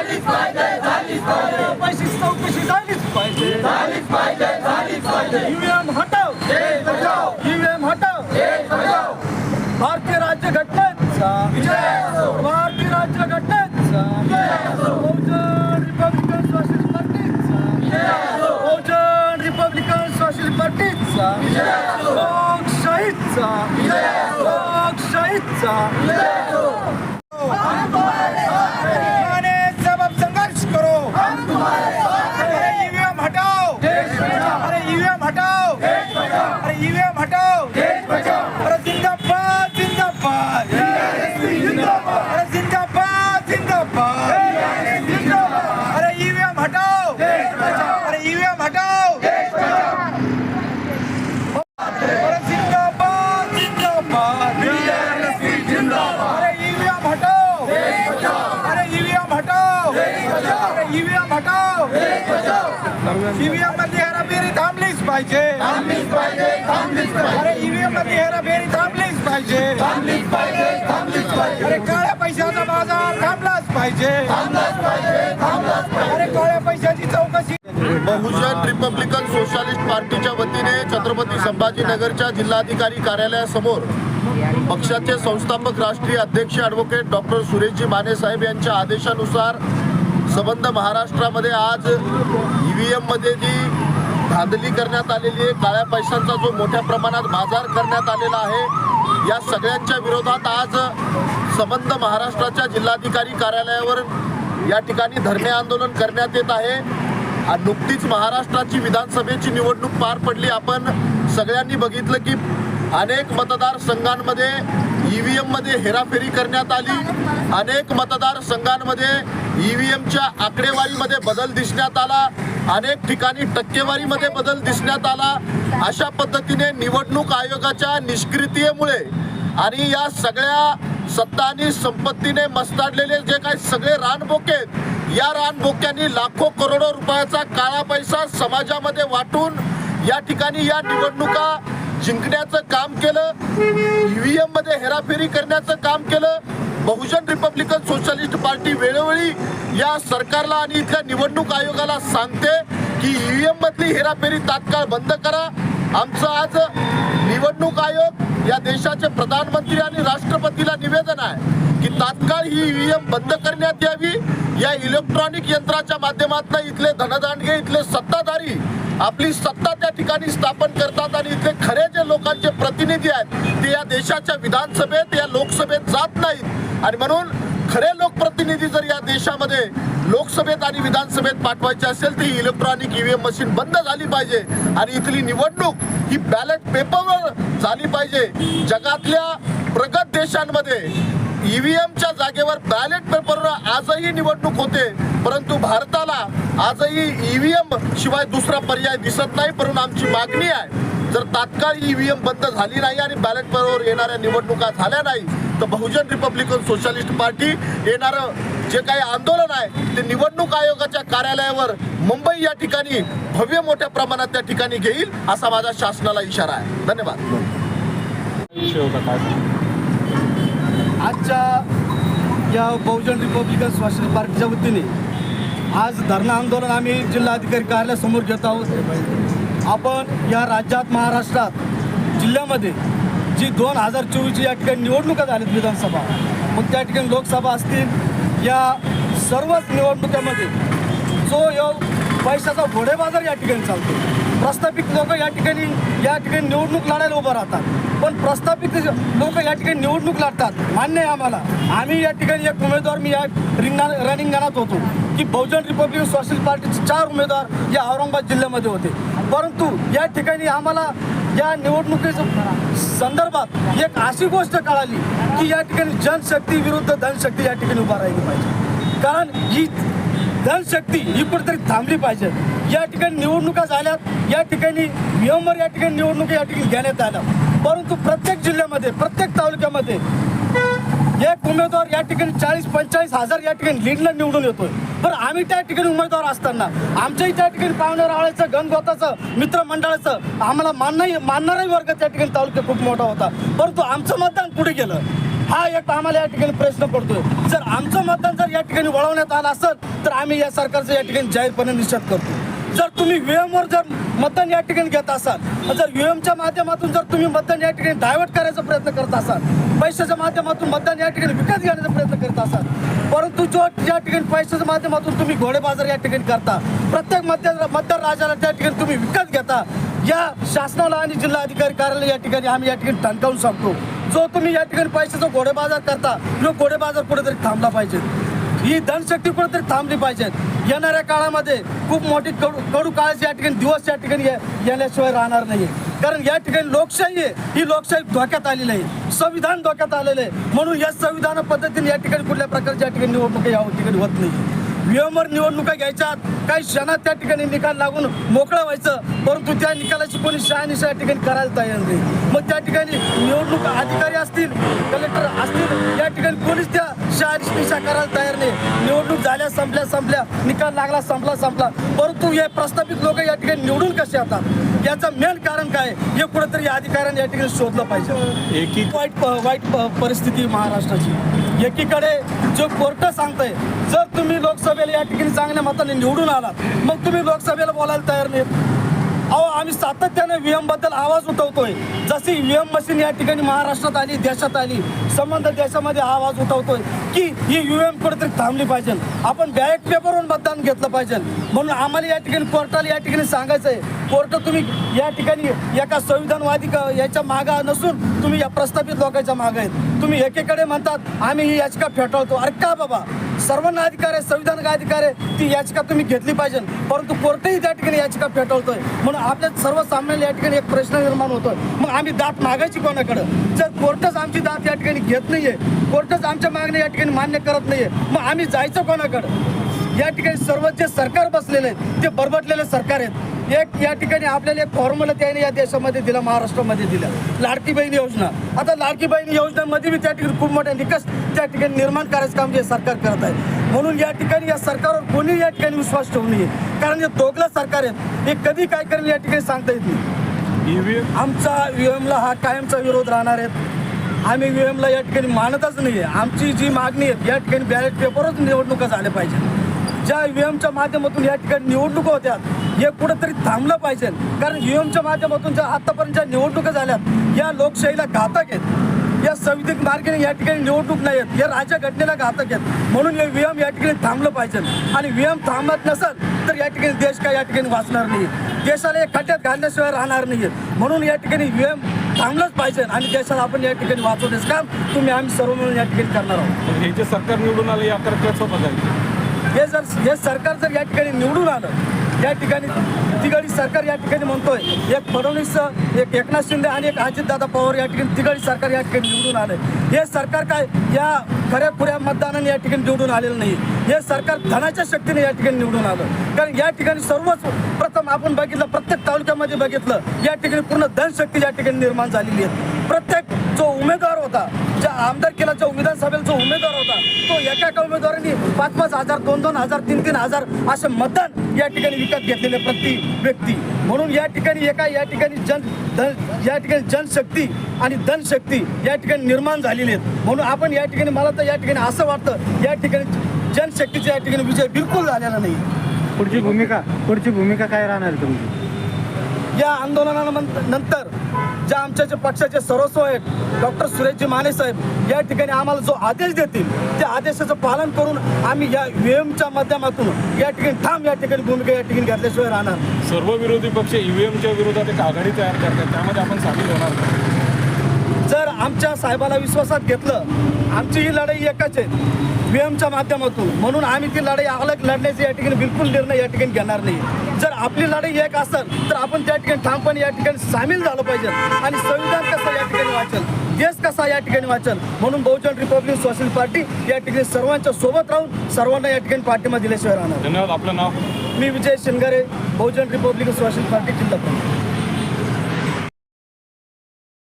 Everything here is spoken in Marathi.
झालीच पाहिजे झालीच पाहिजे. पैशाची चौकशी झालीच पाहिजे. झालीच पाहिजे झालीच पाहिजे. ईव्हीएम हटाव. बचाव. ईव्हीएम हटाव. बचाव. भारतीय राज्यघटनेचा. विजय असो. भारतीय राज्यघटनेचा. बहुजन रिपब्लिकन सोशलिस्ट पार्टीचा. बहुजन रिपब्लिकन सोशलिस्ट पार्टीचा. लोकशाहीचा. लोकशाहीचा माने सबब संघर्ष करो अरे ईवीएम हटाओ अरे ईवीएम हटाओ। अरे ईवीएम हटाओ। अरे जिंदाबाद जिंदाबाद। अरे जिंदाबाद जिंदाबाद। अरे ईवीएम हटाओ। अरे ईवीएम हटाओ। अरे जिंदाबाद जिंदाबाद। अरे ईवीएम हटाओ। अरे ईवीएम हटाओ। अरे ईवीएम हटाओ। ईवीएम पाहिजे. थांबलीच पाहिजे थांबलीच पाहिजे. अरे ईव्हीएममध्ये हेराफेरी थांबलीच पाहिजे. थांबलीच पाहिजे थांबलीच पाहिजे. अरे काळ्या पैशाचा बाजार थांबलाच पाहिजे. थांबलाच पाहिजे थांबलाच पाहिजे. अरे काळ्या पैशाची चौकशी. बहुजन रिपब्लिकन सोशलिस्ट पार्टीच्या वतीने छत्रपती संभाजीनगरच्या जिल्हाधिकारी कार्यालयासमोर पक्षाचे संस्थापक राष्ट्रीय अध्यक्ष ॲडव्होकेट डॉक्टर सुरेशजी माने साहेब यांच्या आदेशानुसार संबंध महाराष्ट्रामध्ये आज ई व्ही एममध्ये जी धांदली करण्यात आलेली आहे. काळ्या पैशांचा जो मोठ्या प्रमाणात बाजार करण्यात आलेला आहे या सगळ्यांच्या विरोधात आज संबंध महाराष्ट्राच्या जिल्हाधिकारी कार्यालयावर या ठिकाणी धरणे आंदोलन करण्यात येत आहे. नुकतीच महाराष्ट्राची विधानसभेची निवडणूक पार पडली. आपण सगळ्यांनी बघितलं की अनेक मतदारसंघांमध्ये ई व्ही एममध्ये हेराफेरी करण्यात आली. अनेक मतदारसंघांमध्ये ई व्ही एमच्या आकडेवारीमध्ये बदल दिसण्यात आला. अनेक ठिकाणी टक्केवारीमध्ये बदल दिसण्यात आला. अशा पद्धतीने निवडणूक आयोगाच्या निष्क्रियतेमुळे आणि या सगळ्या सत्ता आणि संपत्तीने मस्ताडलेले जे काही सगळे रानबोके आहेत या रानबोक्यांनी लाखो करोडो रुपयाचा काळा पैसा समाजामध्ये वाटून या ठिकाणी या निवडणुका जिंकण्याचं काम केलं ईव्हीएममध्ये हेराफेरी करण्याचं काम केलं बहुजन रिपब्लिकन सोशलिस्ट पार्टी वेळोवेळी या सरकारला आणि इथल्या निवडणूक आयोगाला सांगते की ईव्हीएम मधली हेराफेरी तात्काळ बंद करा आमचं आज निवडणूक आयोग या देशाचे प्रधानमंत्री आणि राष्ट्रपतीला निवेदन आहे की तात्काळ ही ईव्हीएम बंद करण्यात यावी. या इलेक्ट्रॉनिक यंत्राच्या माध्यमातून इथले धनदांडगे इथले सत्ताधारी आपली सत्ता त्या ठिकाणी स्थापन करतात आणि इथले खरे जे लोकांचे प्रतिनिधी आहेत ते या देशाच्या विधानसभेत या लोकसभेत जात नाहीत. आणि म्हणून खरे लोकप्रतिनिधी जर या देशामध्ये लोकसभेत आणि विधानसभेत पाठवायचे असेल तर ही इलेक्ट्रॉनिक ईव्हीएम मशीन बंद झाली पाहिजे. आणि इथली निवडणूक ही बॅलेट पेपरवर झाली पाहिजे. जगातल्या प्रगत देशांमध्ये ईव्हीएमच्या जागेवर बॅलेट पेपरवर आजही निवडणूक होते. परंतु भारताला आजही ईव्हीएम शिवाय दुसरा पर्याय दिसत नाही परंतु आमची मागणी आहे. जर तात्काळ ईव्हीएम बंद झाली नाही आणि बॅलेट पेपरवर येणाऱ्या निवडणुका झाल्या नाही तर बहुजन रिपब्लिकन सोशलिस्ट पार्टी येणारं जे काही आंदोलन आहे ते निवडणूक आयोगाच्या कार्यालयावर मुंबई या ठिकाणी भव्य मोठ्या प्रमाणात त्या ठिकाणी घेईल असा माझा शासनाला इशारा आहे. धन्यवाद. आजच्या या बहुजन रिपब्लिकन सोशलिस्ट पार्टीच्या वतीने आज धरणं आंदोलन आम्ही जिल्हाधिकारी कार्यालयासमोर घेत आहोत. आपण या राज्यात महाराष्ट्रात जिल्ह्यामध्ये जी दोन हजार चोवीसची या ठिकाणी निवडणुका झाल्यात विधानसभा मग त्या ठिकाणी लोकसभा असतील या सर्वच निवडणुकीमध्ये जो यो पैशाचा घोडेबाजार या ठिकाणी चालतो. प्रस्थापित लोक या ठिकाणी या ठिकाणी निवडणूक लढायला उभं राहतात. पण प्रस्थापित लोक या ठिकाणी निवडणूक लढतात मान्य आहे आम्हाला. आम्ही या ठिकाणी एक उमेदवार मी या रिंगणा रनिंगणात होतो की बहुजन रिपब्लिकन सोशल पार्टीचे चार उमेदवार या औरंगाबाद जिल्ह्यामध्ये होते. परंतु या ठिकाणी आम्हाला या निवडणुकीच्या संदर्भात एक अशी गोष्ट कळाली की या ठिकाणी जनशक्ती विरुद्ध धनशक्ती या ठिकाणी उभा राहिली पाहिजे. कारण ही धनशक्ती ही कुठेतरी थांबली पाहिजे. या ठिकाणी निवडणुका झाल्यात या ठिकाणी नियमवर या ठिकाणी निवडणुका या ठिकाणी घेण्यात आल्या. परंतु प्रत्येक जिल्ह्यामध्ये प्रत्येक तालुक्यामध्ये एक उमेदवार या ठिकाणी चाळीस पंचेचाळीस हजार या ठिकाणी लीडला निवडून येतोय. पण आम्ही त्या ठिकाणी उमेदवार असताना आमच्याही त्या ठिकाणी पाहुणे रावळ्याचं गणगोताचं मित्रमंडळाचं आम्हाला मानणारी मानणाराही वर्ग त्या ठिकाणी तालुक्यात खूप मोठा होता. परंतु आमचं मतदान पुढे गेलं. हा एक आम्हाला या ठिकाणी प्रश्न पडतोय. जर आमचं मतदान जर या ठिकाणी वळवण्यात आलं असेल तर आम्ही या सरकारचा या ठिकाणी जाहीरपणे निषेध करतो जर तुम्ही VM जर मतदान या ठिकाणी घेत असाल जर व्हीएमच्या माध्यमातून जर तुम्ही मतदान या ठिकाणी डायव्हर्ट करायचा प्रयत्न करत असाल पैशाच्या माध्यमातून मतदान या ठिकाणी विकत घेण्याचा प्रयत्न करत असाल परंतु जो या ठिकाणी पैशाच्या माध्यमातून तुम्ही घोडेबाजार या ठिकाणी करता प्रत्येक मतदार मतदार राजाला त्या ठिकाणी तुम्ही विकत घेता या शासनाला आणि जिल्हा अधिकारी कार्यालय या ठिकाणी आम्ही या ठिकाणी टणकावून सांगतो. जो तुम्ही या ठिकाणी पैशाचा घोडेबाजार करता तो घोडेबाजार कुठेतरी थांबला पाहिजे. ही धनशक्ती कुठेतरी थांबली पाहिजे. येणाऱ्या काळामध्ये खूप मोठी कडू कडू काळाची या ठिकाणी दिवस या ठिकाणी येण्याशिवाय राहणार नाही कारण या ठिकाणी लोकशाही आहे. ही लोकशाही धोक्यात आलेली आहे. संविधान धोक्यात आलेलं आहे. म्हणून या संविधान पद्धतीने या ठिकाणी कुठल्या प्रकारच्या या ठिकाणी निवडणुका या ठिकाणी होत नाही व्हीएमवर निवडणुका घ्यायच्यात काही क्षणात त्या ठिकाणी निकाल लागून मोकळं व्हायचं. परंतु त्या निकालाची कोणी शहानिशा या ठिकाणी करायला तयार नाही. मग त्या ठिकाणी निवडणूक अधिकारी असतील कलेक्टर असतील या ठिकाणी कोणीच त्या शहानिशा करायला तयार नाही. निवडणूक झाल्या संपल्या संपल्या. निकाल लागला संपला संपला. परंतु हे प्रस्थापित लोक या ठिकाणी निवडून कसे येतात? याचं मेन कारण काय हे कुठेतरी या अधिकाऱ्यांनी या ठिकाणी शोधलं पाहिजे. एकी वाईट वाईट परिस्थिती महाराष्ट्राची. एकीकडे जो कोर्ट सांगतंय जर तुम्ही लोकसभेला या ठिकाणी चांगल्या मताने निवडून आलात मग तुम्ही लोकसभेला बोलायला तयार अहो आम्ही सातत्याने व्ही एमबद्दल आवाज उठवतोय. जशी व्हीएम मशीन या ठिकाणी महाराष्ट्रात आली देशात आली संबंध देशामध्ये आवाज उठवतोय की ही व्हीएम कुठेतरी थांबली पाहिजे. आपण बॅलेट पेपरवरून मतदान घेतलं पाहिजे. म्हणून आम्हाला या ठिकाणी कोर्टाला या ठिकाणी सांगायचं आहे कोर्ट तुम्ही या ठिकाणी एका संविधानवादी याच्या मागा नसून तुम्ही या प्रस्थापित लोकांच्या मागे आहेत. तुम्ही एकेकडे म्हणतात आम्ही ही याचिका फेटाळतो. अरे का बाबा? सर्वांना अधिकार आहे संविधानिक अधिकार आहे ती याचिका तुम्ही घेतली पाहिजे. परंतु कोर्टही त्या ठिकाणी याचिका फेटाळतोय. म्हणून आपल्या सर्वसामान्याला या ठिकाणी एक प्रश्न निर्माण होतोय. मग आम्ही दात मागायची कोणाकडं? जर कोर्टच आमची दात या ठिकाणी घेत नाहीये कोर्टच आमच्या मागण्या या ठिकाणी मान्य करत नाहीये मग आम्ही जायचं कोणाकडं? या ठिकाणी सर्व जे सरकार बसलेले आहेत ते बरबटलेले सरकार आहेत एक या ठिकाणी आपल्याला एक फॉर्म्युला त्याने या देशामध्ये दिला महाराष्ट्रामध्ये दिला. लाडकी बहीण योजना. आता लाडकी बहीण योजनेमध्ये बी त्या ठिकाणी खूप मोठ्या निकष त्या ठिकाणी निर्माण करायचं काम जे सरकार करत आहे. म्हणून या ठिकाणी या सरकारवर कोणी या ठिकाणी विश्वास ठेवू नये. कारण हे दोघलं सरकार आहेत हे कधी काय करेल या ठिकाणी सांगता येत नाही. ईव्हीएम आमचा व्हीएमला हा कायमचा विरोध राहणार आहेत. आम्ही व्हीएमला या ठिकाणी मानतच नाही आहे आमची जी मागणी आहे या ठिकाणी बॅलेट पेपरच निवडणुका झाल्या पाहिजे ज्या व्हीएमच्या माध्यमातून या ठिकाणी निवडणुका होत्या हे कुठेतरी थांबलं पाहिजे. कारण व्हीएमच्या माध्यमातून ज्या आतापर्यंत ज्या निवडणुका झाल्यात या लोकशाहीला घातक आहेत. या संविधिक मार्गाने या ठिकाणी निवडणूक नाही आहेत. या राज्यघटनेला घातक आहेत. म्हणून हे व्हीएम या ठिकाणी थांबलं पाहिजे. आणि व्हीएम थांबत नसेल तर या ठिकाणी देश काय या ठिकाणी वाचणार नाही. देशाला एक खड्ड्यात घालण्याशिवाय राहणार नाही. म्हणून या ठिकाणी व्हीएम थांबलंच पाहिजे. आणि देशाला आपण या ठिकाणी वाचवण्याचं काम तुम्ही आम्ही सर्व मिळून या ठिकाणी करणार आहोत. हे जे सरकार निवडून आलं या कसं बघायचं हे जर हे सरकार जर या ठिकाणी निवडून आलं या ठिकाणी तिघाडी सरकार या ठिकाणी म्हणतोय एक फडणवीस एक एकनाथ शिंदे आणि एक अजितदादा पवार या ठिकाणी तिघाडी सरकार या ठिकाणी निवडून आलं हे सरकार काय या खऱ्या खुऱ्या मतदानाने या ठिकाणी निवडून आलेलं नाही. हे सरकार धनाच्या शक्तीने या ठिकाणी निवडून आलं. कारण या ठिकाणी सर्वच प्रथम आपण बघितलं प्रत्येक तालुक्यामध्ये बघितलं या ठिकाणी पूर्ण धनशक्ती या ठिकाणी निर्माण झालेली आहे. प्रत्येक जो उमेदवार होता ज्या आमदार केला जो विधानसभेला जो उमेदवार होता तो एका एका उमेदवारांनी पाच पाच हजार दोन दोन हजार तीन तीन हजार असे मतदान या ठिकाणी विकत घेतलेले प्रति व्यक्ती. म्हणून या ठिकाणी एका या ठिकाणी जन धन या ठिकाणी जनशक्ती आणि धनशक्ती या ठिकाणी निर्माण झालेली आहेत. म्हणून आपण या ठिकाणी मला तर या ठिकाणी असं वाटतं या ठिकाणी जनशक्तीचा या ठिकाणी विजय बिलकुल झालेला नाही. पुढची भूमिका पुढची भूमिका काय राहणार तुमची? या आंदोलनानंतर ज्या आमच्या जे पक्षाचे सर्वस्व आहेत डॉक्टर सुरेशजी माने साहेब या ठिकाणी आम्हाला जो आदेश देतील त्या आदेशाचं पालन करून आम्ही या व्हीएमच्या माध्यमातून या ठिकाणी ठाम या ठिकाणी भूमिका या ठिकाणी घेतल्याशिवाय राहणार सर्व विरोधी पक्ष ईव्हीएमच्या विरोधात एक आघाडी तयार करतात त्यामध्ये आपण सामील होणार? जर आमच्या साहेबाला विश्वासात घेतलं आमची ही लढाई एकच आहे व्हीएमच्या माध्यमातून. म्हणून आम्ही ती लढाई अलग लढण्याचे या ठिकाणी बिलकुल निर्णय या ठिकाणी घेणार नाही. जर आपली लढाई एक असेल तर आपण त्या ठिकाणी ठामपणे या ठिकाणी सामील झालं पाहिजे. आणि संविधान कसं या ठिकाणी वाचेल? देश कसा या ठिकाणी वाचेल? म्हणून बहुजन रिपब्लिक सोशलिस्ट पार्टी या ठिकाणी सर्वांच्या सोबत राहून सर्वांना या ठिकाणी पाठिंबा दिल्याशिवाय राहणार धन्यवाद आपलं नाव? मी Vijay Shingare Bahujan republic socialist party जिल्हा प्रमुख.